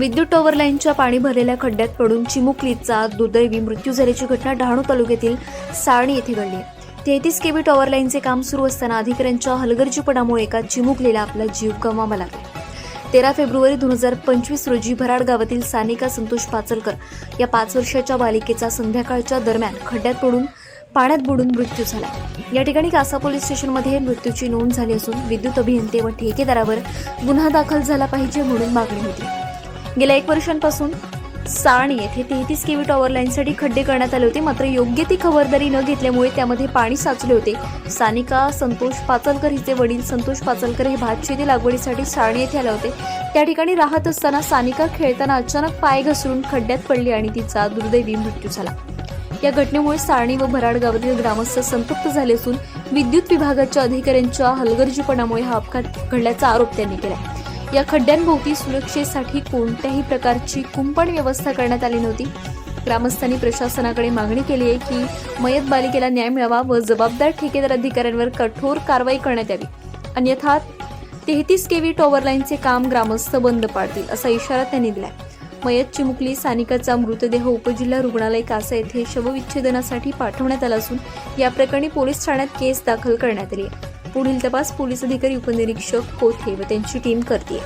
विद्युत टॉवर लाईनच्या पाणी भरलेल्या खड्ड्यात पडून चिमुकलीचा दुर्दैवी मृत्यू झाल्याची घटना डहाणू तालुक्यातील सारणी येथे घडली. तेहतीस केबी टॉवर लाईनचे काम सुरू असताना अधिकाऱ्यांच्या हलगर्जीपणामुळे एका चिमुकलीला आपला जीव गमावा लागला. तेरा फेब्रुवारी दोन हजार पंचवीस रोजी भराड गावातील सानिका संतोष पाचलकर या पाच वर्षाच्या बालिकेचा संध्याकाळच्या दरम्यान खड्ड्यात पडून पाण्यात बुडून मृत्यू झाला. या ठिकाणी कासा पोलीस स्टेशनमध्ये मृत्यूची नोंद झाली असून विद्युत अभियंते व ठेकेदारावर गुन्हा दाखल झाला पाहिजे म्हणून मागणी होती. गेल्या एक वर्षांपासून साण येथे तेहतीस केवी टॉवर लाईनसाठी खड्डे करण्यात आले होते. मात्र योग्य ती खबरदारी न घेतल्यामुळे त्यामध्ये पाणी साचले होते. सानिका संतोष पाचलकर हिचे वडील संतोष पाचलकर हे भातशेती लागवडीसाठी साण येथे आले होते. त्या ठिकाणी राहत असताना सानिका खेळताना अचानक पाय घसरून खड्ड्यात पडली आणि तिचा दुर्दैवी मृत्यू झाला. या घटनेमुळे सारणी व भराड गावातील ग्रामस्थ संतप्त झाले असून विद्युत विभागाच्या अधिकाऱ्यांच्या हलगर्जीपणामुळे हा अपघात घडल्याचा आरोप त्यांनी केला. या खड्ड्यांभोवती सुरक्षेसाठी कोणत्याही प्रकारची कुंपण व्यवस्था करण्यात आली नव्हती. ग्रामस्थांनी प्रशासनाकडे मागणी केली आहे की मयत बालिकेला न्याय मिळावा व जबाबदार ठेकेदार अधिकाऱ्यांवर कठोर कारवाई करण्यात यावी. अन्यथा तेहतीस केव्ही टॉवर लाईनचे काम ग्रामस्थ बंद पाडतील असा इशारा त्यांनी दिलाय. मयत चिमुकली सानिकाचा मृतदेह उपजिल्हा रुग्णालय कासा येथे शवविच्छेदनासाठी पाठवण्यात आला असून या प्रकरणी पोलीस ठाण्यात केस दाखल करण्यात आली आहे. पुढील तपास पोलीस अधिकारी उपनिरीक्षक कोथे व त्यांची टीम करते